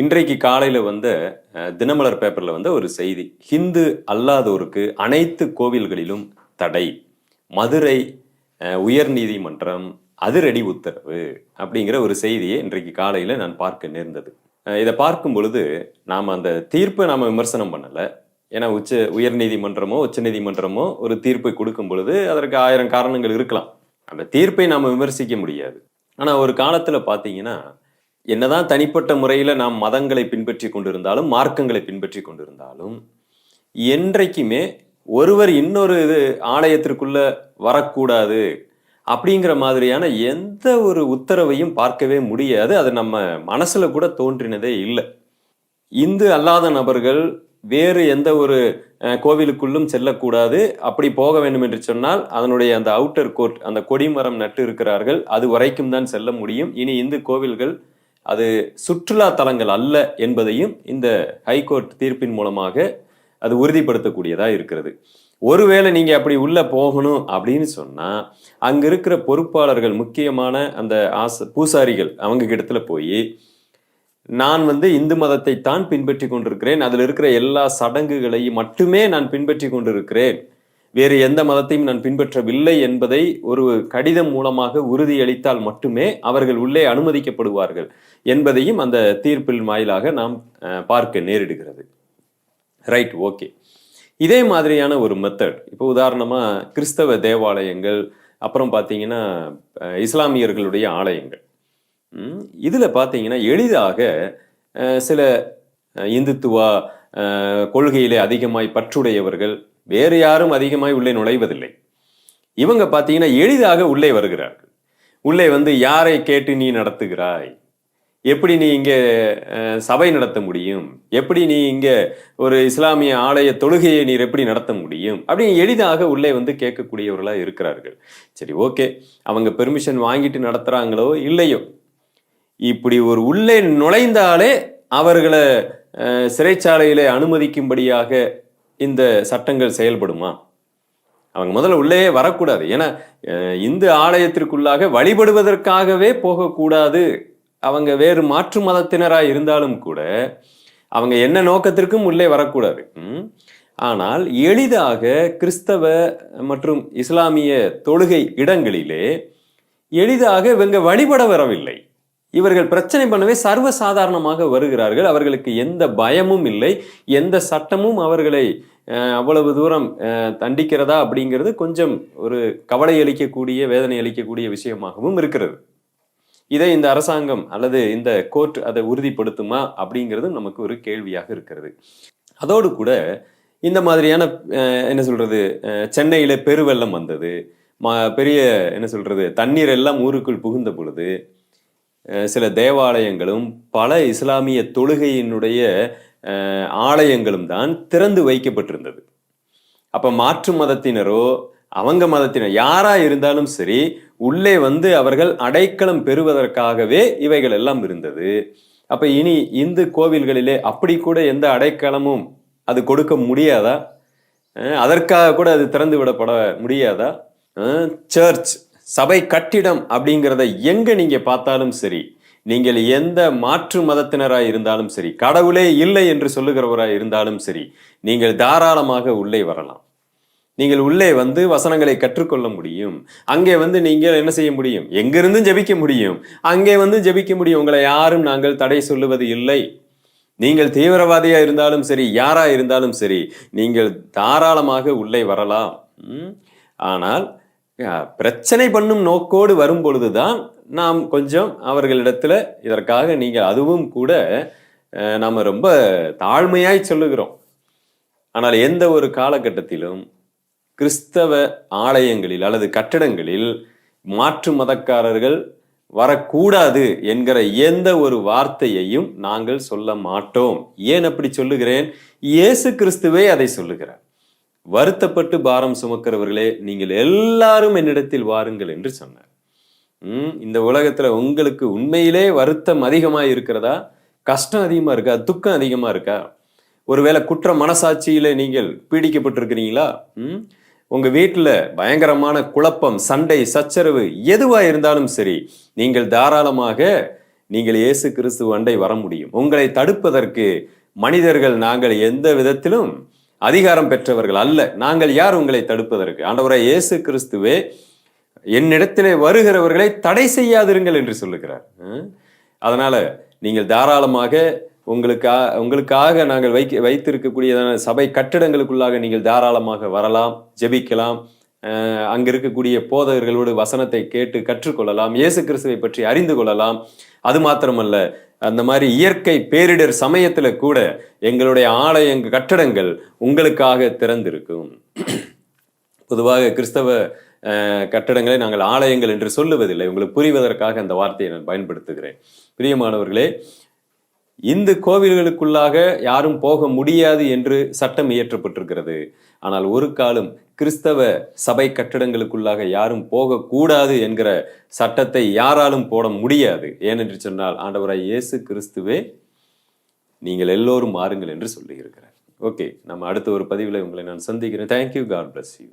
இன்றைக்கு காலையில் வந்த தினமலர் பேப்பரில் வந்த ஒரு செய்தி. ஹிந்து அல்லாதோருக்கு அனைத்து கோவில்களிலும் தடை. மதுரை உயர்நீதிமன்றம் அதிரடி உத்தரவு அப்படிங்கிற ஒரு செய்தியை இன்றைக்கு காலையில் நான் பார்க்க நேர்ந்தது. இதை பார்க்கும் பொழுது நாம் அந்த தீர்ப்பை நாம் விமர்சனம் பண்ணலை. ஏன்னா உச்ச உயர்நீதிமன்றமோ உச்சநீதிமன்றமோ ஒரு தீர்ப்பை கொடுக்கும் பொழுது அதற்கு ஆயிரம் காரணங்கள் இருக்கலாம். அந்த தீர்ப்பை நாம் விமர்சிக்க முடியாது. ஆனால் ஒரு காலத்தில் பார்த்தீங்கன்னா என்னதான் தனிப்பட்ட முறையில் நாம் மதங்களை பின்பற்றி கொண்டிருந்தாலும் மார்க்கங்களை பின்பற்றி கொண்டிருந்தாலும் என்றைக்குமே ஒருவர் இன்னொரு இது ஆலயத்திற்குள்ள வரக்கூடாது அப்படிங்கிற மாதிரியான எந்த ஒரு உத்தரவையும் பார்க்கவே முடியாது. அது நம்ம மனசில் கூட தோன்றினதே இல்லை. இந்து அல்லாத நபர்கள் வேறு எந்த ஒரு கோவிலுக்குள்ளும் செல்லக்கூடாது. அப்படி போக வேண்டும் என்று சொன்னால் அதனுடைய அந்த அவுட்டர் கோர்ட் அந்த கொடிமரம் நட்டு இருக்கிறார்கள். அது வரைக்கும் தான் செல்ல முடியும். இனி இந்து கோவில்கள் அது சுற்றுலா தலங்கள் அல்ல என்பதையும் இந்த ஹைகோர்ட் தீர்ப்பின் மூலமாக அது உறுதிப்படுத்தக்கூடியதாக இருக்கிறது. ஒருவேளை நீங்கள் அப்படி உள்ளே போகணும் அப்படின்னு சொன்னால் அங்கே இருக்கிற பொறுப்பாளர்கள் முக்கியமான அந்த ஆச பூசாரிகள் அவங்க கிட்டத்துல போய் நான் வந்து இந்து மதத்தை தான் பின்பற்றி கொண்டிருக்கிறேன். அதில் இருக்கிற எல்லா சடங்குகளையும் மட்டுமே நான் பின்பற்றி கொண்டிருக்கிறேன். வேறு எந்த மதத்தையும் நான் பின்பற்றவில்லை என்பதை ஒரு கடிதம் மூலமாக உறுதியளித்தால் மட்டுமே அவர்கள் உள்ளே அனுமதிக்கப்படுவார்கள் என்பதையும் அந்த தீர்ப்பில் வாயிலாக நாம் பார்க்க நேரிடுகிறது. Right okay. இதே மாதிரியான ஒரு மெத்தட் இப்போ உதாரணமாக கிறிஸ்தவ தேவாலயங்கள் அப்புறம் பார்த்தீங்கன்னா இஸ்லாமியர்களுடைய ஆலயங்கள். இதில் பார்த்தீங்கன்னா எளிதாக சில இந்துத்துவா கொள்கையிலே அதிகமாய் பற்றுடையவர்கள் வேறு யாரும் அதிகமாய் உள்ளே நுழைவதில்லை. இவங்க பார்த்தீங்கன்னா எளிதாக உள்ளே வருகிறார்கள். உள்ளே வந்து யாரை கேட்டு நீ நடத்துகிறாய்? எப்படி நீ இங்கே சபை நடத்த முடியும்? எப்படி நீ இங்கே ஒரு இஸ்லாமிய ஆலய தொழுகையை நீர் எப்படி நடத்த முடியும்? அப்படின்னு எளிதாக உள்ளே வந்து கேட்கக்கூடியவர்களாக இருக்கிறார்கள். சரி ஓகே. அவங்க பெர்மிஷன் வாங்கிட்டு நடத்துகிறாங்களோ இல்லையோ? இப்படி ஒரு உள்ளே நுழைந்தாலே அவர்களை அஹ், சிறைச்சாலையிலே அனுமதிக்கும்படியாக இந்த சட்டங்கள் செயல்படுமா? அவங்க முதல்ல உள்ளே வரக்கூடாது. ஏன்னா இந்து ஆலயத்திற்குள்ளாக வழிபடுவதற்காகவே போகக்கூடாது. அவங்க வேறு மாற்று மதத்தினராக இருந்தாலும் கூட அவங்க என்ன நோக்கத்திற்கும் உள்ளே வரக்கூடாது. ம்? ஆனால் எளிதாக கிறிஸ்தவ மற்றும் இஸ்லாமிய தொழுகை இடங்களிலே எளிதாக இவங்க வழிபட வரவில்லை. இவர்கள் பிரச்சனை பண்ணவே சர்வசாதாரணமாக வருகிறார்கள். அவர்களுக்கு எந்த பயமும் இல்லை. எந்த சட்டமும் அவர்களை அவ்வளவு தூரம் தண்டிக்கிறதா அப்படிங்கிறது கொஞ்சம் ஒரு கவலை அளிக்கக்கூடிய வேதனை அளிக்கக்கூடிய விஷயமாகவும் இருக்கிறது. இதை இந்த அரசாங்கம் அல்லது இந்த கோர்ட் அதை உறுதிப்படுத்துமா அப்படிங்கிறது நமக்கு ஒரு கேள்வியாக இருக்கிறது. அதோடு கூட இந்த மாதிரியான என்ன சொல்றது சென்னையில் சென்னையில பெருவெள்ளம் வந்தது. ம- பெரிய என்ன சொல்றது தண்ணீர் எல்லாம் ஊருக்குள் புகுந்த பொழுது சில தேவாலயங்களும் பல இஸ்லாமிய தொழுகையினுடைய ஆலயங்களும் தான் திறந்து வைக்கப்பட்டிருந்தது. அப்போ மாற்று மதத்தினரோ அவங்க மதத்தினர் யாரா இருந்தாலும் சரி உள்ளே வந்து அவர்கள் அடைக்கலம் பெறுவதற்காகவே இவைகள் எல்லாம் இருந்தது. அப்ப இனி இந்து கோவில்களிலே அப்படி கூட எந்த அடைக்கலமும் அது கொடுக்க முடியாதா? அதற்காக கூட அது திறந்து விடப்பட முடியாதா? சர்ச் சபை கட்டிடம் அப்படிங்கிறத எங்க நீங்க பார்த்தாலும் சரி நீங்கள் எந்த மாற்று மதத்தினராக இருந்தாலும் சரி கடவுளே இல்லை என்று சொல்லுகிறவராக இருந்தாலும் சரி நீங்கள் தாராளமாக உள்ளே வரலாம். நீங்கள் உள்ளே வந்து வசனங்களை கற்றுக்கொள்ள முடியும். அங்கே வந்து நீங்கள் என்ன செய்ய முடியும்? எங்கிருந்தும் ஜெபிக்க முடியும். அங்கே வந்து ஜெபிக்க முடியும். உங்களை யாரும் நாங்கள் தடை சொல்லுவது இல்லை. நீங்கள் தீவிரவாதியா இருந்தாலும் சரி யாரா இருந்தாலும் சரி நீங்கள் தாராளமாக உள்ளே வரலாம். ம்? ஆனால் பிரச்சனை பண்ணும் நோக்கோடு வரும் பொழுதுதான் நாம் கொஞ்சம் அவர்களிடத்துல இதற்காக நீங்கள் அதுவும் கூட நாம் நாம ரொம்ப தாழ்மையாய் சொல்லுகிறோம். ஆனால் எந்த ஒரு காலகட்டத்திலும் கிறிஸ்தவ ஆலயங்களில் அல்லது கட்டடங்களில் மாற்று மதக்காரர்கள் வரக்கூடாது என்கிற எந்த ஒரு வார்த்தையையும் நாங்கள் சொல்ல மாட்டோம். ஏன் அப்படி சொல்லுகிறேன்? இயேசு கிறிஸ்துவே அதை சொல்லுகிறார். வருத்தப்பட்டு பாரம் சுமக்கிறவர்களே நீங்கள் எல்லாரும் என்னிடத்தில் வாருங்கள் என்று சொன்னார். ம், இந்த உலகத்துல உங்களுக்கு உண்மையிலே வருத்தம் அதிகமா இருக்கிறதா? கஷ்டம் அதிகமா இருக்கா? துக்கம் அதிகமா இருக்கா? ஒருவேளை குற்ற மனசாட்சியில நீங்கள் பீடிக்கப்பட்டிருக்கிறீங்களா? ம்? உங்க வீட்டில் பயங்கரமான குழப்பம் சண்டை சச்சரவு எதுவா இருந்தாலும் சரி நீங்கள் தாராளமாக நீங்கள் இயேசு கிறிஸ்து அண்டை வர முடியும். உங்களை தடுப்பதற்கு மனிதர்கள் நாங்கள் எந்த விதத்திலும் அதிகாரம் பெற்றவர்கள் அல்ல. நாங்கள் யார் உங்களை தடுப்பதற்கு? ஆண்டவரை இயேசு கிறிஸ்துவே என்னிடத்திலே வருகிறவர்களை தடை செய்யாதிருங்கள் என்று சொல்லுகிறார். அதனால நீங்கள் தாராளமாக உங்களுக்கா உங்களுக்காக நாங்கள் வைக்க வைத்திருக்கக்கூடியதான சபை கட்டிடங்களுக்குள்ளாக நீங்கள் தாராளமாக வரலாம் ஜெபிக்கலாம். அங்க இருக்கக்கூடிய போதகர்களோடு வசனத்தை கேட்டு கற்றுக்கொள்ளலாம் இயேசு கிறிஸ்துவை பற்றி அறிந்து கொள்ளலாம். அது மாத்திரமல்ல அந்த மாதிரி இயற்கை பேரிடர் சமயத்தில் கூட எங்களுடைய ஆலயங்க கட்டடங்கள் உங்களுக்காக திறந்திருக்கும். பொதுவாக கிறிஸ்தவ கட்டடங்களை நாங்கள் ஆலயங்கள் என்று சொல்லுவதில்லை. உங்களுக்கு புரிவதற்காக அந்த வார்த்தையை நான் பயன்படுத்துகிறேன். பிரியமானவர்களே இந்து கோவில்களுக்குள்ளாக யாரும் போக முடியாது என்று சட்டம் இயற்றப்பட்டிருக்கிறது. ஆனால் ஒரு காலம் கிறிஸ்தவ சபை கட்டடங்களுக்குள்ளாக யாரும் போகக்கூடாது என்கிற சட்டத்தை யாராலும் போட முடியாது. ஏனென்று சொன்னால் ஆண்டவராய் இயேசு கிறிஸ்துவே நீங்கள் எல்லோரும் மாறுங்கள் என்று சொல்லியிருக்கிறார். ஓகே நம்ம அடுத்த ஒரு பதிவில் உங்களை நான் சந்திக்கிறேன். Thank you God bless you